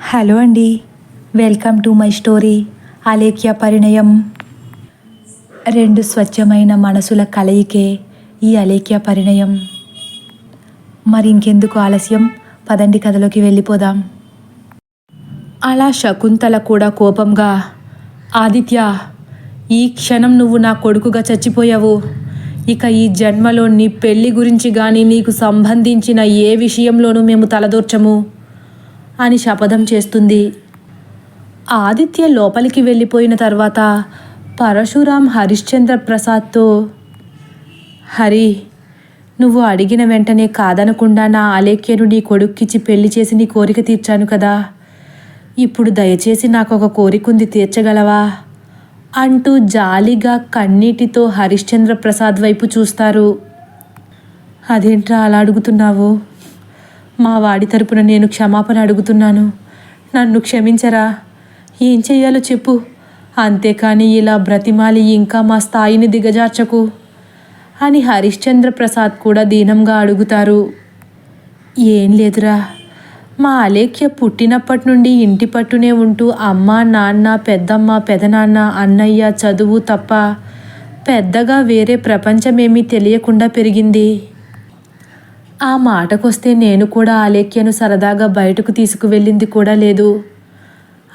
Hello అండి. Welcome to my story Alekhya పరిణయం. రెండు స్వచ్ఛమైన మనసుల కలయికే ఈ అలేఖ్య పరిణయం. మరి ఇంకెందుకు ఆలస్యం? పదండి కథలోకి వెళ్ళిపోదాం. అలా శకుంతల కూడా కోపంగా ఆదిత్య ఈ క్షణం నువ్వు నా కొడుకుగా చచ్చిపోయావు. ఇక ఈ జన్మలో నీ పెళ్ళి గురించి కానీ నీకు సంబంధించిన ఏ విషయంలోనూ మేము తలదూర్చము. అని శపథం చేస్తుంది. ఆదిత్య లోపలికి వెళ్ళిపోయిన తర్వాత పరశురాం హరిశ్చంద్ర ప్రసాద్తో హరి నువ్వు అడిగిన వెంటనే కాదనకుండా నా అలేఖ్యను నీ కొడుక్కిచ్చి పెళ్ళి చేసి నీ కోరిక తీర్చాను కదా. ఇప్పుడు దయచేసి నాకు ఒక కోరికుంది తీర్చగలవా? అంటూ జాలిగా కన్నీటితో హరిశ్చంద్ర ప్రసాద్ వైపు చూస్తారు. అదేంట్రా అలా అడుగుతున్నావు? మా వాడి తరపున నేను క్షమాపణ అడుగుతున్నాను. నన్ను క్షమించరా? ఏం చెయ్యాలో చెప్పు. అంతేకాని ఇలా బ్రతిమాలి ఇంకా మా స్థాయిని దిగజార్చకు. అని హరిశ్చంద్ర ప్రసాద్ కూడా దీనంగా అడుగుతారు. ఏం లేదురా. మా అలేఖ్య పుట్టినప్పటి నుండి ఇంటి పట్టునే ఉంటూ అమ్మ నాన్న పెద్దమ్మ పెదనాన్న అన్నయ్య చదువు తప్ప పెద్దగా వేరే ప్రపంచమేమీ తెలియకుండా పెరిగింది. ఆ మాటకొస్తే నేను కూడా అలేఖ్యను సరదాగా బయటకు తీసుకువెళ్ళింది కూడా లేదు.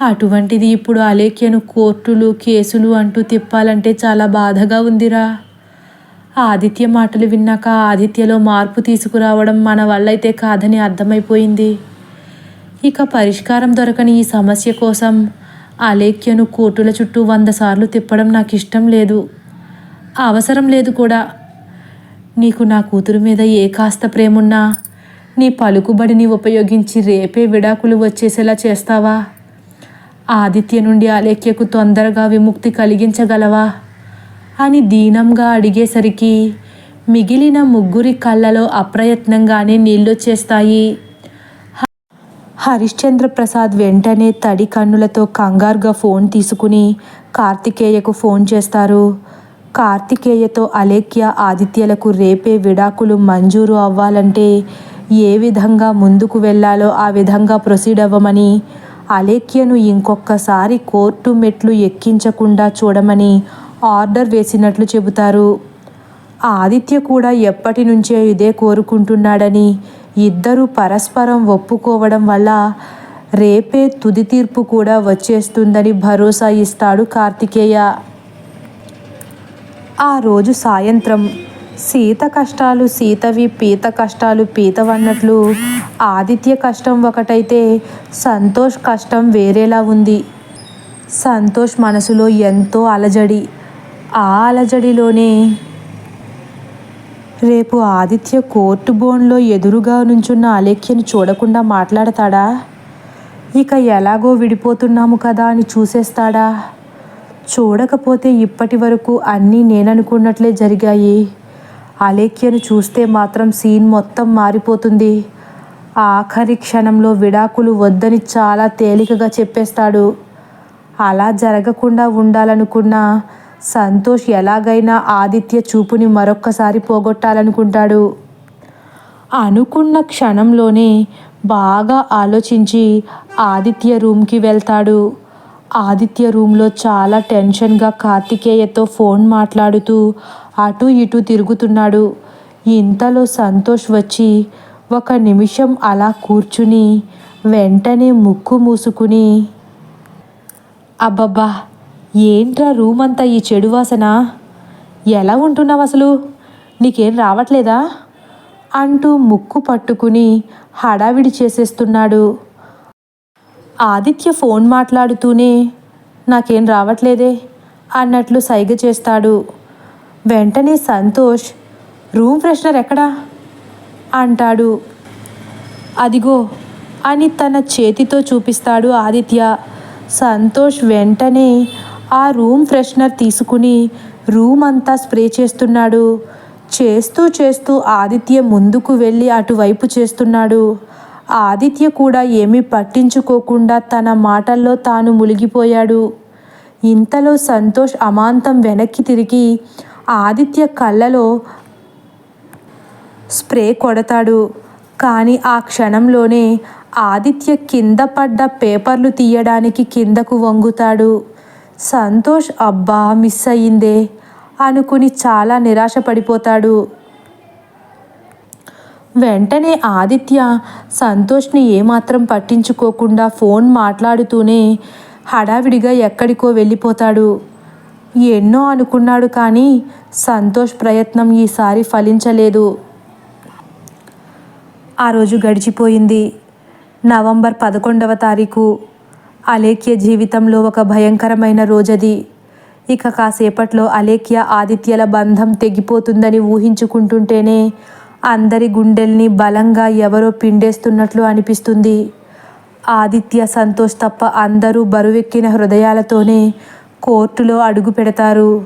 అటువంటిది ఇప్పుడు అలేఖ్యను కోర్టులు కేసులు అంటూ తిప్పాలంటే చాలా బాధగా ఉందిరా. ఆదిత్య మాటలు విన్నాక ఆదిత్యలో మార్పు తీసుకురావడం మన వల్లైతే కాదని అర్థమైపోయింది. ఇక పరిష్కారం దొరకని ఈ సమస్య కోసం అలేఖ్యను కోర్టుల చుట్టూ వంద సార్లు తిప్పడం నాకు ఇష్టం లేదు. అవసరం లేదు కూడా. నీకు నా కూతురు మీద ఏ కాస్త ప్రేమున్నా? నీ పలుకుబడిని ఉపయోగించి రేపే విడాకులు వచ్చేసేలా చేస్తావా? ఆదిత్య నుండి అలేఖ్యకు తొందరగా విముక్తి కలిగించగలవా? అని దీనంగా అడిగేసరికి మిగిలిన ముగ్గురి కళ్ళలో అప్రయత్నంగానే నీళ్ళొచ్చేస్తాయి. హరిశ్చంద్ర ప్రసాద్ వెంటనే తడి కన్నులతో కంగారుగా ఫోన్ తీసుకుని కార్తికేయకు ఫోన్ చేస్తారు. కార్తికేయతో అలేఖ్య ఆదిత్యలకు రేపే విడాకులు మంజూరు అవ్వాలంటే ఏ విధంగా ముందుకు వెళ్ళాలో ఆ విధంగా ప్రొసీడ్ అవ్వమని అలేఖ్యను ఇంకొకసారి కోర్టు మెట్లు ఎక్కించకుండా చూడమని ఆర్డర్ వేసినట్లు చెబుతారు. ఆదిత్య కూడా ఎప్పటి నుంచే ఇదే కోరుకుంటున్నాడని ఇద్దరూ పరస్పరం ఒప్పుకోవడం వల్ల రేపే తుది తీర్పు కూడా వచ్చేస్తుందని భరోసా ఇస్తాడు కార్తికేయ. ఆ రోజు సాయంత్రం సీత కష్టాలు సీతవి పీత కష్టాలు పీతవన్నట్లు ఆదిత్య కష్టం ఒకటైతే సంతోష్ కష్టం వేరేలా ఉంది. సంతోష్ మనసులో ఎంతో అలజడి. ఆ అలజడిలోనే రేపు ఆదిత్య కోర్టు బోన్లో ఎదురుగా నుంచున్న అలేఖ్యను చూడకుండా మాట్లాడతాడా? ఇక ఎలాగో విడిపోతున్నాము కదా అని చూసేస్తాడా? చూడకపోతే ఇప్పటి వరకు అన్నీ నేననుకున్నట్లే జరిగాయి. అలేఖ్యను చూస్తే మాత్రం సీన్ మొత్తం మారిపోతుంది. ఆఖరి క్షణంలో విడాకులు వద్దని చాలా తేలికగా చెప్పేస్తాడు. అలా జరగకుండా ఉండాలనుకున్న సంతోష్ ఎలాగైనా ఆదిత్య చూపుని మరొక్కసారి పోగొట్టాలనుకుంటాడు. అనుకున్న క్షణంలోనే బాగా ఆలోచించి ఆదిత్య రూమ్కి వెళ్తాడు. ఆదిత్య రూమ్లో చాలా టెన్షన్గా కార్తికేయతో ఫోన్ మాట్లాడుతూ అటు ఇటు తిరుగుతున్నాడు. ఇంతలో సంతోష్ వచ్చి ఒక నిమిషం అలా కూర్చుని వెంటనే ముక్కు మూసుకుని అబ్బబ్బా ఏంట్రా రూమ్ అంతా ఈ చెడు వాసన? ఎలా ఉంటున్నావు అసలు? నీకేం రావట్లేదా? అంటూ ముక్కు పట్టుకుని హడావిడి చేసేస్తున్నాడు. ఆదిత్య ఫోన్ మాట్లాడుతూనే నాకేం రావట్లేదే అన్నట్లు సైగ చేస్తాడు. వెంటనే సంతోష్ రూమ్ ఫ్రెషనర్ ఎక్కడా? అంటాడు. అదిగో అని తన చేతితో చూపిస్తాడు ఆదిత్య. సంతోష్ వెంటనే ఆ రూమ్ ఫ్రెషనర్ తీసుకుని రూమ్ అంతా స్ప్రే చేస్తున్నాడు. చేస్తూ చేస్తూ ఆదిత్య ముందుకు వెళ్ళి అటువైపు చేస్తున్నాడు. ఆదిత్య కూడా ఏమీ పట్టించుకోకుండా తన మాటల్లో తాను మునిగిపోయాడు. ఇంతలో సంతోష్ అమాంతం వెనక్కి తిరిగి ఆదిత్య కళ్ళలో స్ప్రే కొడతాడు. కానీ ఆ క్షణంలోనే ఆదిత్య కింద పడ్డ పేపర్లు తీయడానికి కిందకు వంగుతాడు. సంతోష్ అబ్బా మిస్ అయ్యిందే అనుకుని చాలా నిరాశపడిపోతాడు. వెంటనే ఆదిత్య సంతోష్ని ఏమాత్రం పట్టించుకోకుండా ఫోన్ మాట్లాడుతూనే హడావిడిగా ఎక్కడికో వెళ్ళిపోతాడు. ఎన్నో అనుకున్నాడు కానీ సంతోష్ ప్రయత్నం ఈసారి ఫలించలేదు. ఆ రోజు గడిచిపోయింది. నవంబర్ పదకొండవ తారీఖు. అలేఖ్య జీవితంలో ఒక భయంకరమైన రోజది. ఇక కాసేపట్లో అలేఖ్య ఆదిత్యల బంధం తెగిపోతుందని ఊహించుకుంటుంటేనే అందరి గుండెల్ని బలంగా ఎవరో పిండేస్తున్నట్లు అనిపిస్తుంది. ఆదిత్య సంతోష్ తప్ప అందరూ బరువెక్కిన హృదయాలతోనే కోర్టులో అడుగు పెడతారు.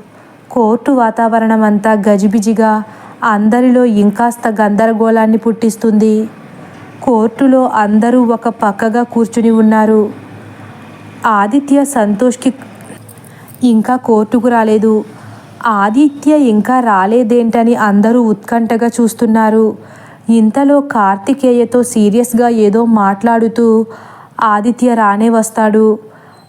కోర్టు వాతావరణం అంతా గజిబిజిగా అందరిలో ఇంకాస్త గందరగోళాన్ని పుట్టిస్తుంది. కోర్టులో అందరూ ఒక పక్కగా కూర్చుని ఉన్నారు. ఆదిత్య సంతోష్కి ఇంకా కోర్టుకు రాలేదు. ఆదిత్య ఇంకా రాలేదేంటని అందరూ ఉత్కంఠగా చూస్తున్నారు. ఇంతలో కార్తికేయతో సీరియస్గా ఏదో మాట్లాడుతూ ఆదిత్య రానే వస్తాడు.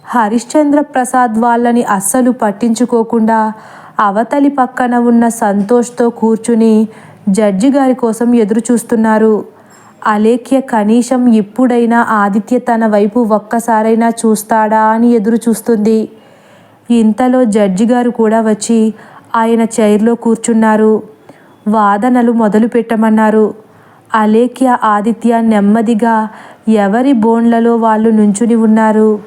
హరిశ్చంద్ర ప్రసాద్ వాళ్ళని అస్సలు పట్టించుకోకుండా అవతలి పక్కన ఉన్న సంతోష్తో కూర్చుని జడ్జి గారి కోసం ఎదురు చూస్తున్నారు అలేఖ్య కనీసం ఇప్పుడైనా ఆదిత్య తన వైపు ఒక్కసారైనా చూస్తాడా అని ఎదురు చూస్తుంది ఇంతలో జడ్జి గారు కూడా వచ్చి ఆయన చైర్లో కూర్చున్నారు. వాదనలు మొదలు పెట్టమన్నారు. అలేఖ్య ఆదిత్య నెమ్మదిగా ఎవరి బోన్లలో వాళ్ళు నుంచుని ఉన్నారు?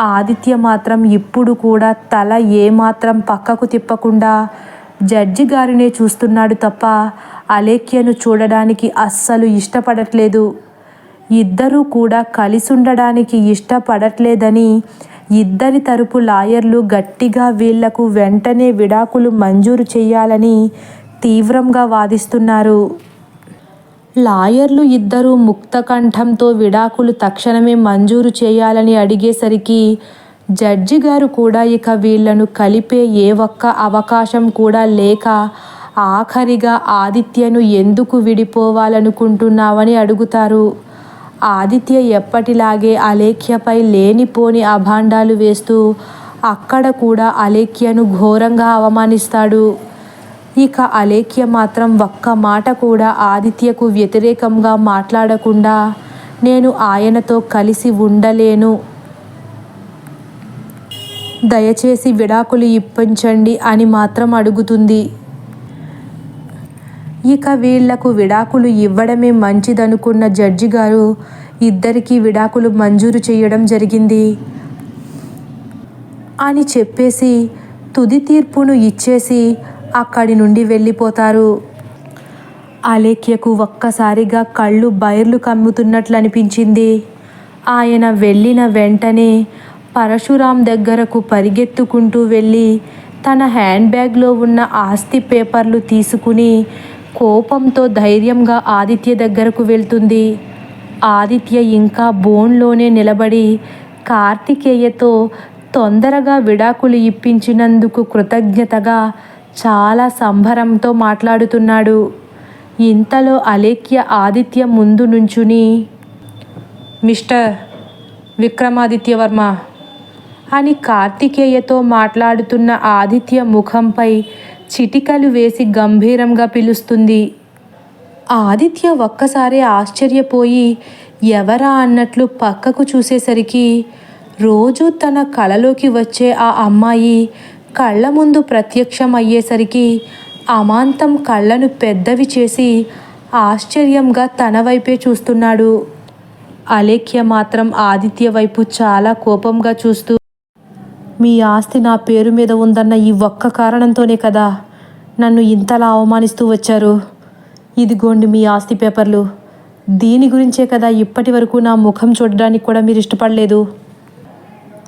ఆదిత్య మాత్రం ఇప్పుడు కూడా తల ఏమాత్రం పక్కకు తిప్పకుండా జడ్జి గారినే చూస్తున్నాడు తప్ప అలేఖ్యను చూడడానికి అస్సలు ఇష్టపడట్లేదు. ఇద్దరూ కూడా కలిసి ఉండడానికి ఇష్టపడట్లేదని ఇద్దరి తరపు లాయర్లు గట్టిగా వీళ్ళకు వెంటనే విడాకులు మంజూరు చేయాలని తీవ్రంగా వాదిస్తున్నారు. లాయర్లు ఇద్దరూ ముక్తకంఠంతో విడాకులు తక్షణమే మంజూరు చేయాలని అడిగేసరికి జడ్జి గారు కూడా ఇక వీళ్ళను కలిపే ఏ ఒక్క అవకాశం కూడా లేక ఆఖరిగా ఆదిత్యను ఎందుకు విడిపోవాలనుకుంటున్నావని అడుగుతారు. ఆదిత్య ఎప్పటిలాగే అలేఖ్యపై లేనిపోని అభాండాలు వేస్తూ అక్కడ కూడా అలేఖ్యను ఘోరంగా అవమానిస్తాడు. ఇక అలేఖ్య మాత్రం ఒక్క మాట కూడా ఆదిత్యకు వ్యతిరేకంగా మాట్లాడకుండా నేను ఆయనతో కలిసి ఉండలేను. దయచేసి విడాకులు ఇప్పించండి అని మాత్రం అడుగుతుంది. ఇక వీళ్ళకు విడాకులు ఇవ్వడమే మంచిదనుకున్న జడ్జి గారు ఇద్దరికీ విడాకులు మంజూరు చేయడం జరిగింది అని చెప్పేసి తుది తీర్పును ఇచ్చేసి అక్కడి నుండి వెళ్ళిపోతారు. అలేఖ్యకు ఒక్కసారిగా కళ్ళు బైర్లు కమ్ముతున్నట్లు అనిపించింది ఆయన వెళ్ళిన వెంటనే పరశురాం దగ్గరకు పరిగెత్తుకుంటూ వెళ్ళి తన హ్యాండ్ బ్యాగ్లో ఉన్న ఆస్తి పేపర్లు తీసుకుని కోపంతో ధైర్యంగా ఆదిత్య దగ్గరకు వెళ్తుంది. ఆదిత్య ఇంకా బోన్లోనే నిలబడి కార్తికేయతో తొందరగా విడాకులు ఇప్పించినందుకు కృతజ్ఞతగా చాలా సంభరంతో మాట్లాడుతున్నాడు. ఇంతలో అలేఖ్య ఆదిత్య ముందు నుంచుని మిస్టర్ విక్రమాదిత్యవర్మ అని కార్తికేయతో మాట్లాడుతున్న ఆదిత్య ముఖంపై చిటికలు వేసి గంభీరంగా పిలుస్తుంది. ఆదిత్య ఒక్కసారే ఆశ్చర్యపోయి ఎవరా అన్నట్లు పక్కకు చూసేసరికి రోజు తన కళలోకి వచ్చే ఆ అమ్మాయి కళ్ళ ముందు ప్రత్యక్షం అయ్యేసరికి అమాంతం కళ్ళను పెద్దవి చేసి ఆశ్చర్యంగా తన వైపే చూస్తున్నాడు. అలేఖ్య మాత్రం ఆదిత్య వైపు చాలా కోపంగా చూస్తూ మీ ఆస్తి నా పేరు మీద ఉందన్న ఈ ఒక్క కారణంతోనే కదా నన్ను ఇంతలా అవమానిస్తూ వచ్చారు. ఇదిగోండి మీ ఆస్తి పేపర్లు. దీని గురించే కదా ఇప్పటి వరకు నా ముఖం చూడడానికి కూడా మీరు ఇష్టపడలేదు.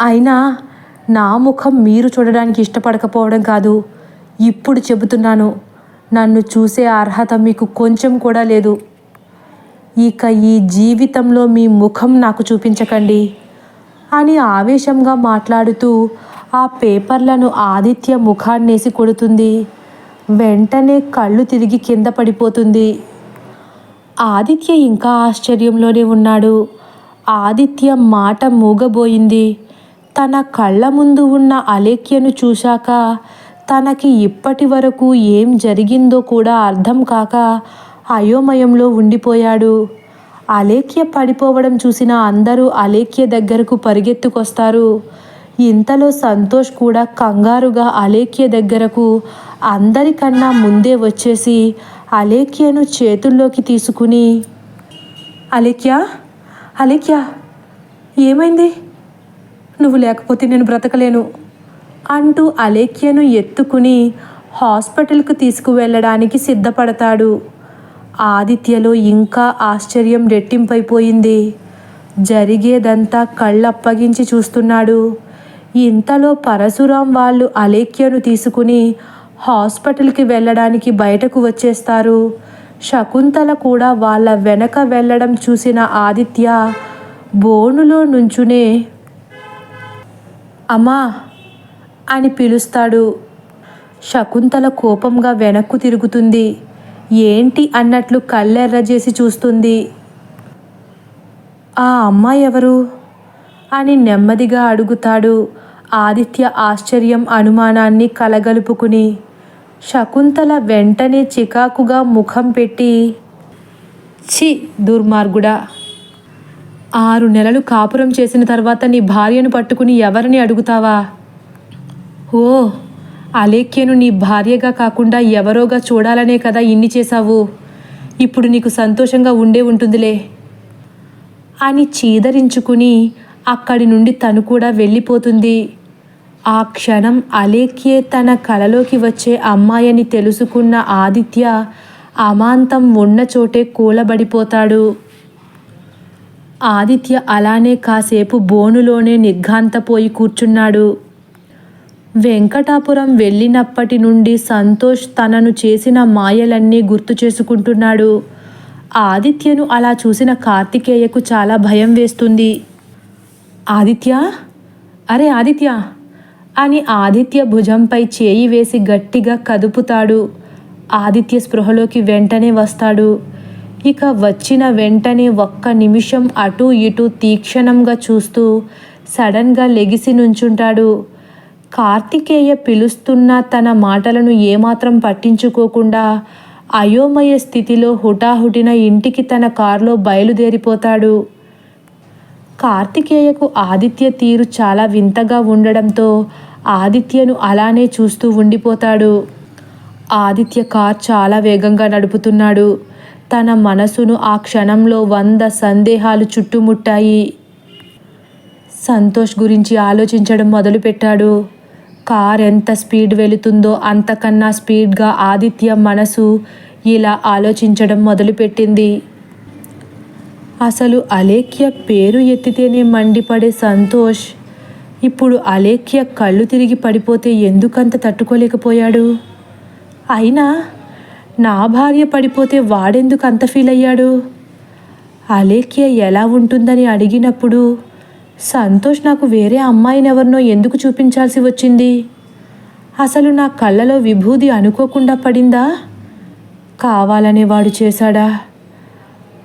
అయినా నా ముఖం మీరు చూడడానికి ఇష్టపడకపోవడం కాదు. ఇప్పుడు చెబుతున్నాను నన్ను చూసే అర్హత మీకు కొంచెం కూడా లేదు. ఇక ఈ జీవితంలో మీ ముఖం నాకు చూపించకండి. అని ఆవేశంగా మాట్లాడుతూ ఆ పేపర్లను ఆదిత్య ముఖాన్నేసి కొడుతుంది. వెంటనే కళ్ళు తిరిగి కింద పడిపోతుంది. ఆదిత్య ఇంకా ఆశ్చర్యంలోనే ఉన్నాడు. ఆదిత్య మాట మూగబోయింది. తన కళ్ళ ముందు ఉన్న అలేఖ్యను చూశాక తనకి ఇప్పటి వరకు ఏం జరిగిందో కూడా అర్థం కాక అయోమయంలో ఉండిపోయాడు. అలేఖ్య పడిపోవడం చూసిన అందరూ అలేఖ్య దగ్గరకు పరిగెత్తుకొస్తారు. ఇంతలో సంతోష్ కూడా కంగారుగా అలేఖ్య దగ్గరకు అందరికన్నా ముందే వచ్చేసి అలేఖ్యను చేతుల్లోకి తీసుకుని అలేఖ్య అలేఖ్య ఏమైంది? నువ్వు లేకపోతే నేను బ్రతకలేను అంటూ అలేఖ్యను ఎత్తుకుని హాస్పిటల్కు తీసుకువెళ్ళడానికి సిద్ధపడతాడు. ఆదిత్యలో ఇంకా ఆశ్చర్యం రెట్టింపైపోయింది. జరిగేదంతా కళ్ళప్పగించి చూస్తున్నాడు. ఇంతలో పరశురాం వాళ్ళు అలేఖ్యను తీసుకుని హాస్పిటల్కి వెళ్ళడానికి బయటకు వచ్చేస్తారు. శకుంతల కూడా వాళ్ళ వెనక వెళ్ళడం చూసిన ఆదిత్య బోనులో నుంచునే అమ్మా అని పిలుస్తాడు. శకుంతల కోపంగా వెనక్కు తిరుగుతుంది. ఏంటి అన్నట్లు కళ్ళెర్ర చేసి చూస్తుంది. ఆ అమ్మాయి ఎవరు? అని నెమ్మదిగా అడుగుతాడు ఆదిత్య ఆశ్చర్యం అనుమానాన్ని కలగలుపుకుని. శకుంతల వెంటనే చికాకుగా ముఖం పెట్టి చి దుర్మార్గుడా! ఆరు నెలలు కాపురం చేసిన తర్వాత నీ భార్యను పట్టుకుని ఎవరిని అడుగుతావా? ఓ అలేఖ్యను నీ భార్యగా కాకుండా ఎవరోగా చూడాలనే కదా ఇన్ని చేశావు? ఇప్పుడు నీకు సంతోషంగా ఉండే ఉంటుందిలే. అని చీదరించుకుని అక్కడి నుండి తను కూడా వెళ్ళిపోతుంది. ఆ క్షణం అలేఖ్యే తన కలలోకి వచ్చే అమ్మాయని తెలుసుకున్న ఆదిత్య అమాంతం ఉన్న చోటే కూలబడిపోతాడు. ఆదిత్య అలానే కాసేపు బోనులోనే నిర్ఘాంతపోయి కూర్చున్నాడు. వెంకటాపురం వెళ్ళినప్పటి నుండి సంతోష్ తనను చేసిన మాయలన్నీ గుర్తు చేసుకుంటున్నాడు. ఆదిత్యను అలా చూసిన కార్తికేయకు చాలా భయం వేస్తుంది. ఆదిత్య? అరే ఆదిత్య! అని ఆదిత్య భుజంపై చేయి వేసి గట్టిగా కదుపుతాడు. ఆదిత్య స్పృహలోకి వెంటనే వస్తాడు. ఇక వచ్చిన వెంటనే ఒక్క నిమిషం అటూ ఇటూ తీక్షణంగా చూస్తూ సడన్గా లెగిసి నుంచుంటాడు. కార్తికేయ పిలుస్తున్న తన మాటలను ఏమాత్రం పట్టించుకోకుండా అయోమయ స్థితిలో హుటాహుటిన ఇంటికి తన కారులో బయలుదేరిపోతాడు. కార్తికేయకు ఆదిత్య తీరు చాలా వింతగా ఉండడంతో ఆదిత్యను అలానే చూస్తూ ఉండిపోతాడు. ఆదిత్య కార్ చాలా వేగంగా నడుపుతున్నాడు. తన మనసును ఆ క్షణంలో వంద సందేహాలు చుట్టుముట్టాయి. సంతోష్ గురించి ఆలోచించడం మొదలుపెట్టాడు. కార్ ఎంత స్పీడ్ వెళుతుందో అంతకన్నా స్పీడ్గా ఆదిత్య మనసు ఇలా ఆలోచించడం మొదలుపెట్టింది. అసలు అలేఖ్య పేరు ఎత్తితేనే మండిపడే సంతోష్. ఇప్పుడు అలేఖ్య కళ్ళు తిరిగి పడిపోతే ఎందుకంత తట్టుకోలేకపోయాడు? అయినా నా భార్య పడిపోతే వాడెందుకు అంత ఫీల్ అయ్యాడు? అలేఖ్య ఎలా ఉంటుందని అడిగినప్పుడు సంతోష్ నాకు వేరే అమ్మాయినెవరినో ఎందుకు చూపించాల్సి వచ్చింది? అసలు నా కళ్ళలో విభూది అనుకోకుండా పడిందా? కావాలనే వాడు చేశాడా?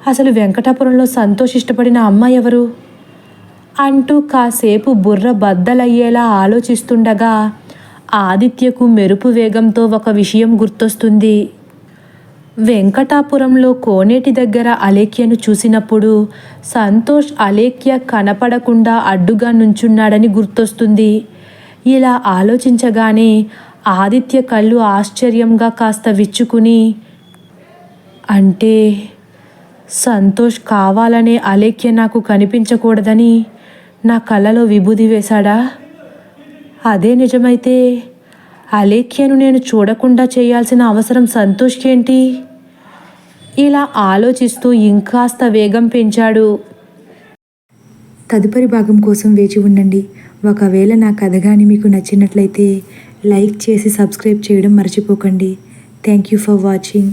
అసలు వెంకటాపురంలో సంతోష్ ఇష్టపడిన అమ్మాయి ఎవరు? అంటూ కాసేపు బుర్ర బద్దలయ్యేలా ఆలోచిస్తుండగా ఆదిత్యకు మెరుపు వేగంతో ఒక విషయం గుర్తొస్తుంది. వెంకటాపురంలో కోనేటి దగ్గర అలేఖ్యను చూసినప్పుడు సంతోష్ అలేఖ్య కనపడకుండా అడ్డుగా నుంచున్నాడని గుర్తొస్తుంది. ఇలా ఆలోచించగానే ఆదిత్య కళ్ళు ఆశ్చర్యంగా కాస్త విచ్చుకుని అంటే సంతోష్ కావాలనే అలేఖ్య నాకు కనిపించకూడదని నా కళ్ళలో విభూది వేశాడా? అదే నిజమైతే అలేఖ్యను నేను చూడకుండా చేయాల్సిన అవసరం సంతోష్కేంటి? ఇలా ఆలోచిస్తూ ఇంకాస్త వేగం పెంచాడు. తదుపరి భాగం కోసం వేచి ఉండండి. ఒకవేళ నా కథ కానీ మీకు నచ్చినట్లయితే లైక్ చేసి సబ్స్క్రైబ్ చేయడం మర్చిపోకండి. Thank you for watching.